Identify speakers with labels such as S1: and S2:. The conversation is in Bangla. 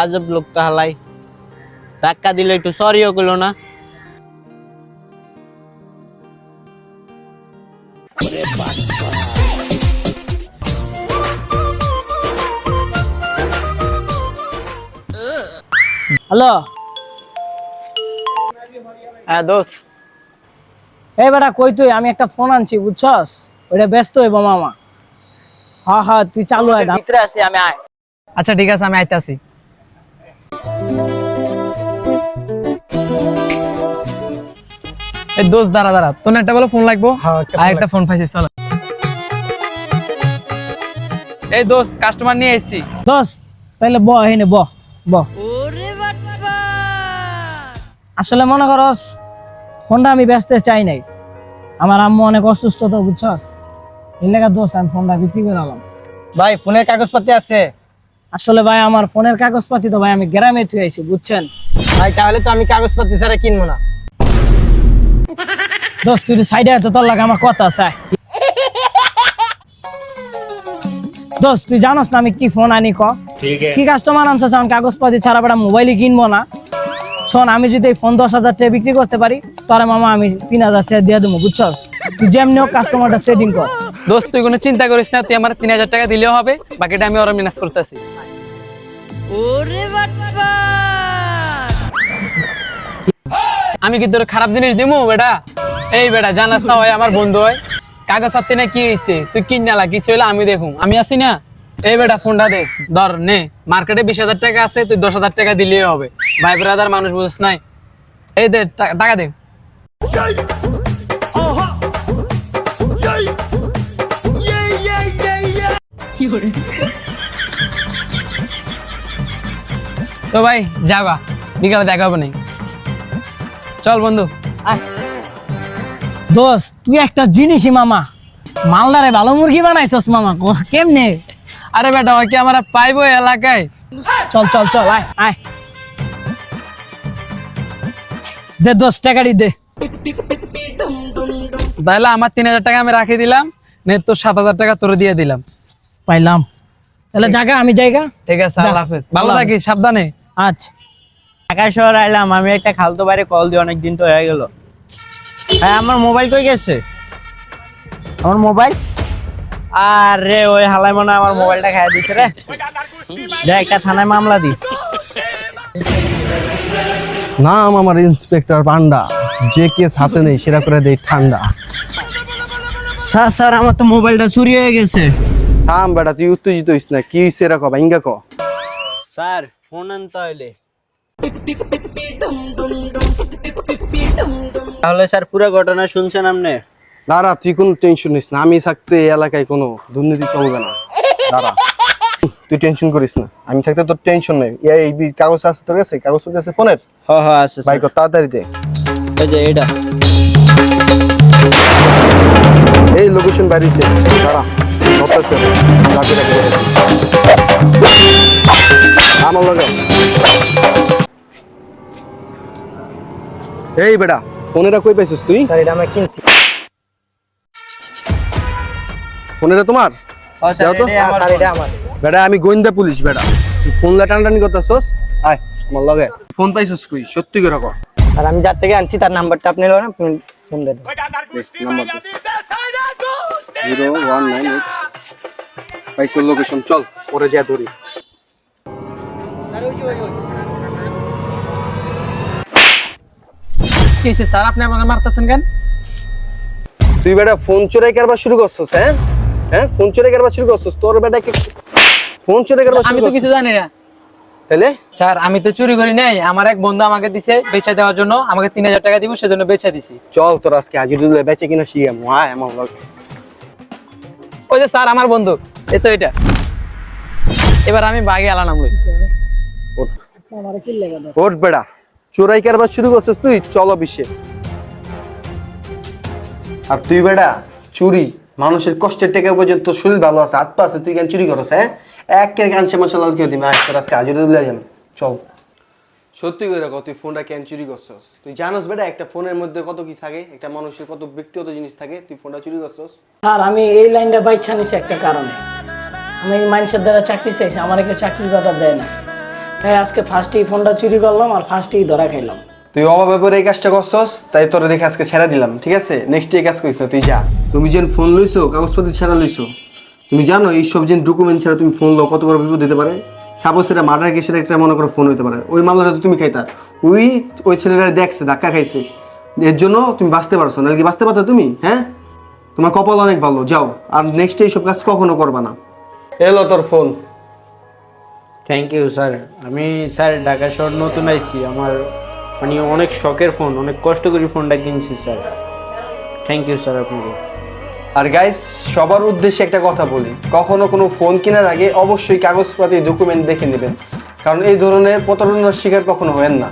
S1: আজব লোক তাহলাই। ধাক্কা দিলে একটু সরিও করল না।
S2: হ্যালো।
S3: হ্যাঁ দোস্ত।
S2: এই বেটা কই তুই? আমি একটা ফোন আনছি বুঝছস? ওইটা ব্যস্ত হইব মামা। হ্যাঁ হ্যাঁ তুই চালু আয়
S1: ভিতরে আছি আমি আয়।
S3: আচ্ছা ঠিক আছে আমি আইতাছি। এই দোস্ত দাঁড়া দাঁড়া। তোর একটা বলে ফোন লাগবো? আর একটা ফোন পাইছি চলো। এই দোস্ত কাস্টমার নিয়ে এসেছি
S2: দোস্ত তাইলে ব হেনে ব ব। আসলে মনে করস ফোনটা আমি ব্যস্ত চাই নাই। আমার আম্মু অনেক অসুস্থ তো বুঝছস? এই লেগে দোস্ত আমি ফোনটা বিক্রি করে আলাম।
S3: ভাই ফোনের কাগজপাতি আছে?
S2: আসলে ভাই আমার ফোনের কাগজপাতি তো ভাই আমি গ্রামে থুয়ে আইছি বুঝছেন?
S3: ভাই তাহলে তো আমি কাগজপাতি ছাড়া কিনবো না।
S2: দোস্ত তুই সাইডে আছে তোর লাগে আমার কথা আছে। দোস্ত তুই জানোস না আমি কি ফোন আনি ক? কি কাস্টমার আনছিস আমি কাগজপাতি ছাড়া বেটা মোবাইলই কিনবো না। শোন আমি যদি এই ফোন দশ হাজার টাকা বিক্রি করতে পারি তোরে মামা আমি তিন হাজার টাকা দিয়ে দেবো বুঝছস? তুই যেমনি হোক কাস্টমারটা সেটিং কর।
S3: দোস্ত তুই কোনো চিন্তা করিস না তুই আমার তিন হাজার টাকা দিলেও হবে বাকিটা আমি ওরা ম্যানেজ করতেছি। আমি কি তোর খারাপ জিনিস দিমু, বেটা? এই বেটা, জানাস না হয় আমার বন্ধু হয় কাগজ পাতি না কি হয়েছে তুই কিন না কিছু হইলে আমি দেখুম। আমি আছি না? এই বেটা, ফোনটা দে, ধর, নে। মার্কেটে বিশ হাজার টাকা আছে, তুই দশ হাজার টাকা দিলেই হবে। ভাই ব্রাদার, মানুষ বুঝিস নাই। এই দে টাকা দে। তো ভাই, যাবা। বিকালে দেখা হবে চল বন্ধু।
S2: দোস্ত তুই একটা জিনিসই মামা। মালদারে ভালো মুরগি বানাইছস মামা কেমনে?
S3: আরে বেটা ওই কি আমরা পাইবো এলাকায়?
S2: চল চল চল আয় আয়। দে দশ টাকারই দে
S3: তাহলে আমার তিন হাজার টাকা আমি রাখি দিলাম নে তোর সাত হাজার টাকা তোর দিয়ে দিলাম।
S2: পাইলাম। তাহলে জায়গা আমি জায়গা।
S3: ঠিক আছে আল্লাহ হাফেজ। ভালো থাকিস সাবধানে।
S2: আচ্ছা।
S1: ঢাকা শহর আইলাম আমি একটা খালতো বাইরে কল দিয়ে অনেক দিন তো হয়ে গেল। হ্যাঁ আমার মোবাইল কই গেছে? আমার মোবাইল আরে ওই হালাই মনে আমার মোবাইলটা খাইয়া দিচ্ছে রে। যা একটা থানায় মামলা দি।
S4: নাম আমার ইন্সপেক্টর পান্ডা। যে কেস হাতে নেই সেটা করে দেই ঠান্ডা।
S1: স্যার স্যার আমার তো মোবাইলটা চুরি হয়ে গেছে।
S4: থাম বেটা তুই উত্তেজিত হইস না কি হইছে এরা কবা ইঙ্গা ক?
S1: স্যার ফোন আনতে হইলে তাহলে স্যার পুরো ঘটনা শুনছেন আপনি?
S4: দাঁড়া তুই কোনো টেনশন নিস না। আমি থাকতে এই এলাকায় কোনো দুর্নীতি চলবে না। দাঁড়া। তুই টেনশন করিস না। আমি থাকতে তোর টেনশন নেই। এই কাগজ আছে তোর কাছে? কাগজপত্র আছে ফোনের?
S1: হ হ আছে
S4: বাইক তাড়াতাড়ি দে।
S1: এই যে এটা
S4: এই লোকেশন বাড়িছে। দাঁড়া ধরতেছে রাতে রাখি আমার লগে এই বেটা ফোনেরা কই পাইছিস তুই?
S2: স্যার এটা আমি কিনছি।
S4: ফোনেরা তোমার?
S1: স্যার,
S4: যাও তো।
S1: আমার
S2: স্যার এটা আমার।
S4: বেটা আমি গোয়েন্দা পুলিশ বেটা। তুই ফোন টানাটানি করতেছস? আয় আমার লগে। ফোন পাইছিস কই? সত্যি করে কর
S2: স্যার আমি যার থেকে আনছি তার নাম্বারটা আপনি নেবেন আপনি ফোন দেন।
S4: Number zero one nine eight. পাইছো লোকেশন চল। পরে যা ধরি।
S3: কি স্যার? আপনি আমাকে মারতেছেন কেন?
S4: তুই বেটা ফোন চোরাই কারবার শুরু করছস হ্যাঁ? হ্যাঁ ফোন চোরাই কারবার শুরু করছস তোর বেটা কি ফোন চোরাই কারবার
S3: আমি তো কিছু জানি না।
S4: তাহলে?
S3: স্যার আমি তো চুরি করি নাই। আমার এক বন্ধু আমাকে দিছে বেচা দেওয়ার জন্য। আমাকে তিন হাজার টাকা দিব সেজন্য বেচা দিছি।
S4: চল তোর আজকে হাজিরুল্লাহ বেচে কিনা শিখে আয় আমার লগে।
S3: ওই যে স্যার আমার বন্ধু। এই তো এটা। এবার আমি বাগে আলানাম লই
S4: ওঠ।
S2: আমার কি লেগে
S4: ওঠ বেটা। চোরাই কারবার শুরু করছিস তুই? চল অফিসে আর তুই বেটা চুরি মানুষের কষ্টের টাকা পর্যন্ত শরীর ভালো আছে হাত পা আছে তুই কেন চুরি করছ হ্যাঁ? এক কে গান সে মশলা কেউ দিবি তোর আজকে হাজিরুল্লাহ যাবে। চল। সত্যি করে রাখো তুই ফোনটা কেন চুরি করছস? তুই জানোস বেটা একটা ফোনের মধ্যে কত কি থাকে একটা মানুষের কত ব্যক্তিগত জিনিস থাকে তুই ফোনটা চুরি করছস?
S2: স্যার আমি এই লাইনটা বাইচ্ছা নিছি একটা কারণে। আমি এই মানুষের দ্বারা চাকরি চাইছি আমার কেউ চাকরির কথা দেয় না। হ্যাঁ আজকে ফার্স্টেই ফোনটা চুরি করলাম আর ফার্স্টেই ধরা খাইলাম।
S4: তুই অভাবে পরে এই কাজটা করছস? তাই তোর দেখে আজকে ছেড়ে দিলাম ঠিক আছে? নেক্সট এই কাজ করিস না তুই যা। তুমি যেন ফোন লইছো কাগজপত্র ছাড়া লইছো। তুমি জানো এই সব যে ডকুমেন্ট ছাড়া তুমি ফোন লো কত বড় বিপদ দিতে পারে? সাপোজ সেটা মার্ডার কেসের একটা মনে করো ফোন হইতে পারে। ওই মামলাটা তো তুমি খাইতা। ওই ওই ছেলেটা দেখছে ধাক্কা খাইছে। এর জন্য তুমি বাঁচতে পারছ না। কি বাঁচতে পারতো তুমি? হ্যাঁ? তোমার কপাল অনেক ভালো যাও। আর নেক্সট এইসব কাজ কখনো করবা না। এলো তোর ফোন
S5: থ্যাংক ইউ স্যার আমি স্যার ঢাকা শহর নতুন আইছি। আমার মানে অনেক শখের ফোন অনেক কষ্ট করে ফোনটা কিনছি স্যার থ্যাংক ইউ স্যার আপনাকে।
S4: আর গাইস সবার উদ্দেশ্যে একটা কথা বলি। কখনো কোনো ফোন কেনার আগে অবশ্যই কাগজপাতি ডকুমেন্ট দেখে নেবেন। কারণ এই ধরনের প্রতারণার শিকার কখনো হবেন না।